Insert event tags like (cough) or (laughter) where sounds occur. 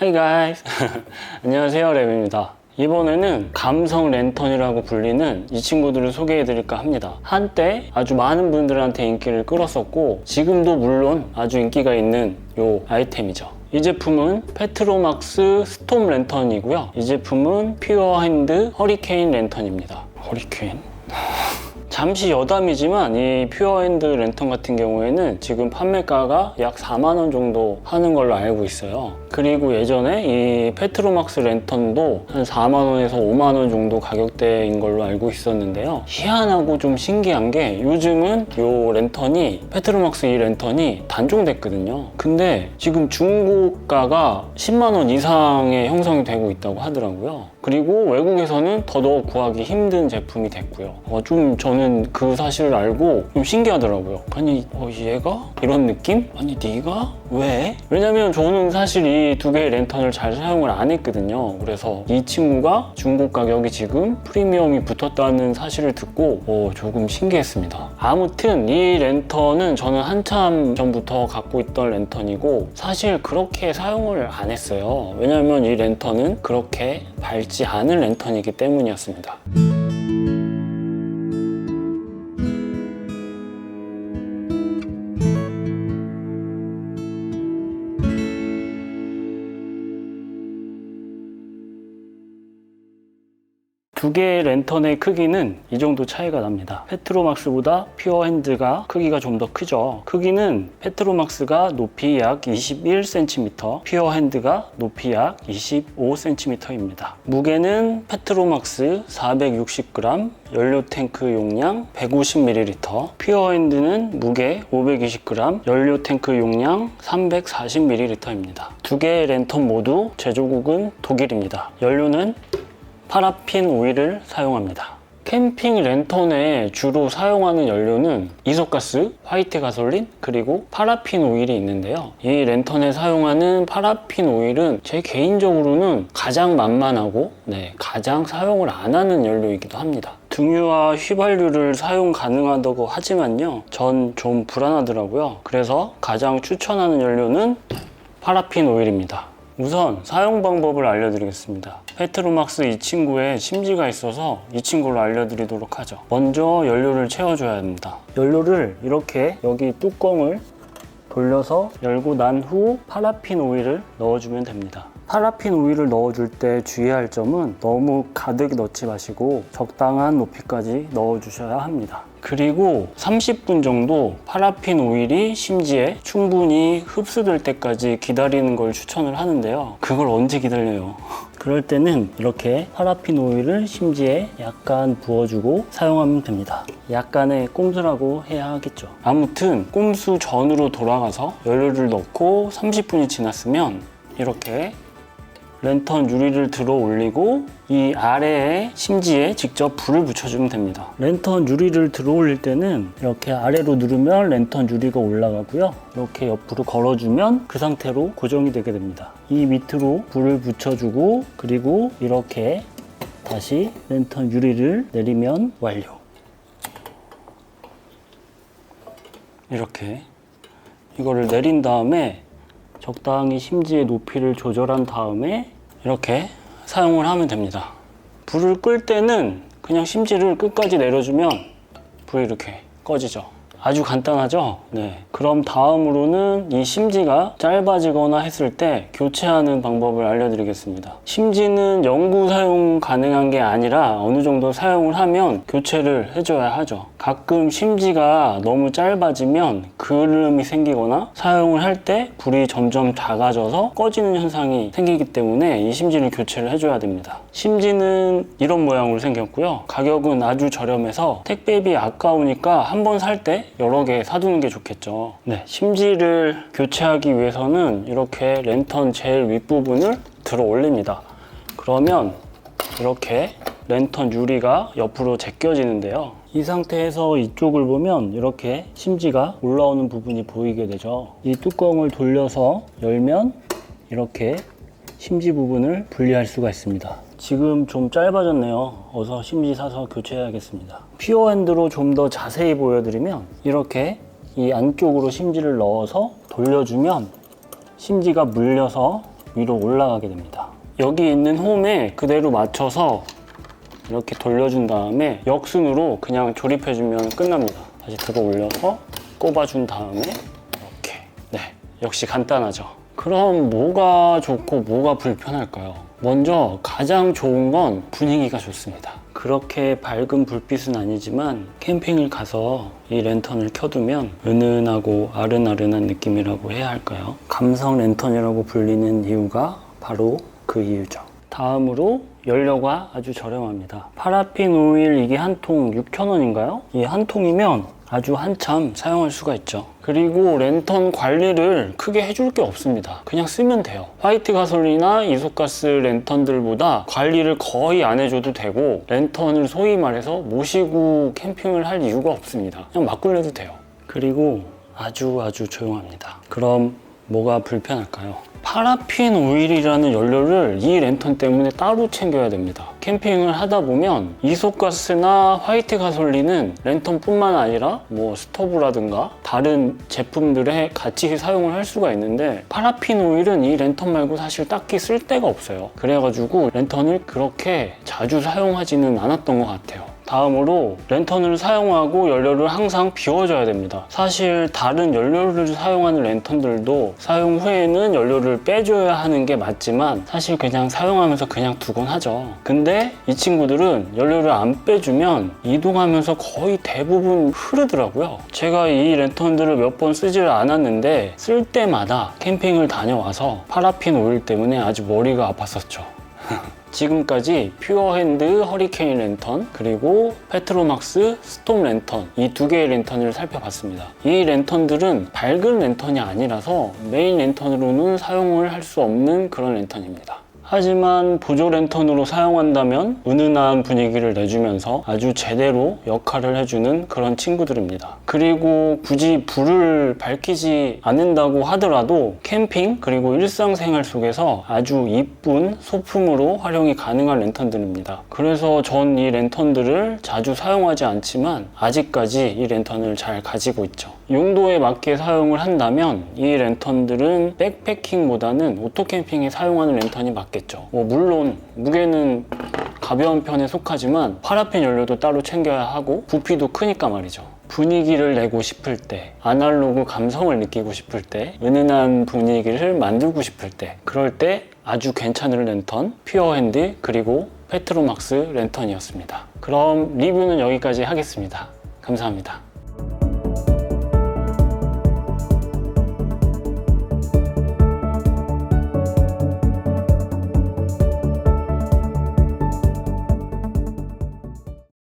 Hi guys. (laughs) 안녕하세요 랩입니다. 이번에는 감성 랜턴이라고 불리는 이 친구들을 소개해 드릴까 합니다. 한때 아주 많은 분들한테 인기를 끌었었고 지금도 물론 아주 인기가 있는 요 아이템이죠. 이 제품은 페트로막스 스톰 랜턴이고요. 이 제품은 퓨어 핸드 허리케인 랜턴입니다. 허리케인? (laughs) 잠시 여담이지만 이 퓨어핸드 랜턴 같은 경우에는 지금 판매가가 약 4만 원 정도 하는 걸로 알고 있어요. 그리고 예전에 이 페트로막스 랜턴도 한 4만 원에서 5만 원 정도 가격대인 걸로 알고 있었는데요. 희한하고 좀 신기한 게 요즘은 이 랜턴이 페트로막스 이 랜턴이 단종됐거든요. 근데 지금 중고가가 10만 원 이상의 형성이 되고 있다고 하더라고요. 그리고 외국에서는 더더욱 구하기 힘든 제품이 됐고요. 어, 좀 저는 그 사실을 알고 좀 신기하더라고요. 아니 어, 얘가 이런 느낌? 아니 네가 왜? 왜냐면 저는 사실 이두 개의 랜턴을 잘 사용을 안 했거든요. 그래서 이 친구가 중고 가격이 지금 프리미엄이 붙었다는 사실을 듣고 어, 조금 신기했습니다. 아무튼 이 랜턴은 저는 한참 전부터 갖고 있던 랜턴이고 사실 그렇게 사용을 안 했어요. 왜냐면 이 랜턴은 그렇게 밝지 않은 랜턴이기 때문이었습니다. 두 개의 랜턴의 크기는 이 정도 차이가 납니다. 페트로막스보다 퓨어핸드가 크기가 좀 더 크죠. 크기는 페트로막스가 높이 약 21cm, 퓨어핸드가 높이 약 25cm입니다. 무게는 페트로막스 460g, 연료 탱크 용량 150ml, 퓨어핸드는 무게 520g, 연료 탱크 용량 340ml입니다. 두 개의 랜턴 모두 제조국은 독일입니다. 연료는 파라핀 오일을 사용합니다. 캠핑 랜턴에 주로 사용하는 연료는 이소가스, 화이트 가솔린, 그리고 파라핀 오일이 있는데요. 이 랜턴에 사용하는 파라핀 오일은 제 개인적으로는 가장 만만하고 네, 가장 사용을 안 하는 연료이기도 합니다. 등유와 휘발유를 사용 가능하다고 하지만요. 전 좀 불안하더라고요. 그래서 가장 추천하는 연료는 파라핀 오일입니다. 우선 사용 방법을 알려드리겠습니다. 페트로막스 이 친구에 심지가 있어서 이 친구로 알려드리도록 하죠. 먼저 연료를 채워줘야 합니다. 연료를 이렇게 여기 뚜껑을 돌려서 열고 난 후 파라핀 오일을 넣어주면 됩니다. 파라핀 오일을 넣어줄 때 주의할 점은 너무 가득 넣지 마시고 적당한 높이까지 넣어주셔야 합니다. 그리고 30분 정도 파라핀 오일이 심지에 충분히 흡수될 때까지 기다리는 걸 추천을 하는데요. 그걸 언제 기다려요? (laughs) 그럴 때는 이렇게 파라핀 오일을 심지에 약간 부어주고 사용하면 됩니다. 약간의 꼼수라고 해야 하겠죠. 아무튼 꼼수 전으로 돌아가서 연료를 넣고 30분이 지났으면 이렇게 랜턴 유리를 들어 올리고 이 아래에 심지에 직접 불을 붙여주면 됩니다. 랜턴 유리를 들어 올릴 때는 이렇게 아래로 누르면 랜턴 유리가 올라가고요. 이렇게 옆으로 걸어주면 그 상태로 고정이 되게 됩니다. 이 밑으로 불을 붙여주고 그리고 이렇게 다시 랜턴 유리를 내리면 완료. 이렇게 이거를 내린 다음에 적당히 심지의 높이를 조절한 다음에 이렇게 사용을 하면 됩니다. 불을 끌 때는 그냥 심지를 끝까지 내려주면 불이 이렇게 꺼지죠. 아주 간단하죠? 네. 그럼 다음으로는 이 심지가 짧아지거나 했을 때 교체하는 방법을 알려드리겠습니다. 심지는 영구 사용 가능한 게 아니라 어느 정도 사용을 하면 교체를 해줘야 하죠. 가끔 심지가 너무 짧아지면 그름이 생기거나 사용을 할 때 불이 점점 작아져서 꺼지는 현상이 생기기 때문에 이 심지를 교체를 해줘야 됩니다. 심지는 이런 모양으로 생겼고요. 가격은 아주 저렴해서 택배비 아까우니까 한 번 살 때 여러 개 사두는 게 좋겠죠. 네, 심지를 교체하기 위해서는 이렇게 랜턴 제일 윗부분을 들어 올립니다. 그러면 이렇게 랜턴 유리가 옆으로 제껴지는데요. 이 상태에서 이쪽을 보면 이렇게 심지가 올라오는 부분이 보이게 되죠. 이 뚜껑을 돌려서 열면 이렇게 심지 부분을 분리할 수가 있습니다. 지금 좀 짧아졌네요. 어서 심지 사서 교체해야겠습니다. 퓨어핸드로 좀 더 자세히 보여드리면 이렇게 이 안쪽으로 심지를 넣어서 돌려주면 심지가 물려서 위로 올라가게 됩니다. 여기 있는 홈에 그대로 맞춰서 이렇게 돌려준 다음에 역순으로 그냥 조립해주면 끝납니다. 다시 들어 올려서 꼽아준 다음에 이렇게. 네, 역시 간단하죠. 그럼 뭐가 좋고 뭐가 불편할까요? 먼저 가장 좋은 건 분위기가 좋습니다. 그렇게 밝은 불빛은 아니지만 캠핑을 가서 이 랜턴을 켜두면 은은하고 아른아른한 느낌이라고 해야 할까요? 감성 랜턴이라고 불리는 이유가 바로 그 이유죠. 다음으로 연료가 아주 저렴합니다. 파라핀 오일 이게 한 통 6,000원인가요? 이 한 통이면 아주 한참 사용할 수가 있죠. 그리고 랜턴 관리를 크게 해줄 게 없습니다. 그냥 쓰면 돼요. 화이트 가솔린이나 이소가스 랜턴들보다 관리를 거의 안 해줘도 되고 랜턴을 소위 말해서 모시고 캠핑을 할 이유가 없습니다. 그냥 막 굴려도 돼요. 그리고 아주 아주 조용합니다. 그럼 뭐가 불편할까요? 파라핀 오일이라는 연료를 이 랜턴 때문에 따로 챙겨야 됩니다. 캠핑을 하다 보면 이소가스나 화이트 가솔린은 랜턴뿐만 아니라 뭐 스토브라든가 다른 제품들에 같이 사용을 할 수가 있는데 파라핀 오일은 이 랜턴 말고 사실 딱히 쓸 데가 없어요. 그래가지고 랜턴을 그렇게 자주 사용하지는 않았던 것 같아요. 다음으로 랜턴을 사용하고 연료를 항상 비워줘야 됩니다. 사실 다른 연료를 사용하는 랜턴들도 사용 후에는 연료를 빼줘야 하는 게 맞지만 사실 그냥 사용하면서 그냥 두곤 하죠. 근데 이 친구들은 연료를 안 빼주면 이동하면서 거의 대부분 흐르더라고요. 제가 이 랜턴들을 몇 번 쓰지를 않았는데 쓸 때마다 캠핑을 다녀와서 파라핀 오일 때문에 아주 머리가 아팠었죠. (laughs) 지금까지 퓨어핸드 허리케인 랜턴 그리고 페트로막스 스톰 랜턴 이 두 개의 랜턴을 살펴봤습니다. 이 랜턴들은 밝은 랜턴이 아니라서 메인 랜턴으로는 사용을 할 수 없는 그런 랜턴입니다. 하지만 보조 랜턴으로 사용한다면 은은한 분위기를 내주면서 아주 제대로 역할을 해주는 그런 친구들입니다. 그리고 굳이 불을 밝히지 않는다고 하더라도 캠핑 그리고 일상생활 속에서 아주 이쁜 소품으로 활용이 가능한 랜턴들입니다. 그래서 전 이 랜턴들을 자주 사용하지 않지만 아직까지 이 랜턴을 잘 가지고 있죠. 용도에 맞게 사용을 한다면 이 랜턴들은 백패킹보다는 오토캠핑에 사용하는 랜턴이 맞 겠죠. 뭐 물론 무게는 가벼운 편에 속하지만 파라핀 연료도 따로 챙겨야 하고 부피도 크니까 말이죠. 분위기를 내고 싶을 때, 아날로그 감성을 느끼고 싶을 때, 은은한 분위기를 만들고 싶을 때, 그럴 때 아주 괜찮은 랜턴, 퓨어핸드, 그리고 페트로막스 랜턴이었습니다. 그럼 리뷰는 여기까지 하겠습니다. 감사합니다.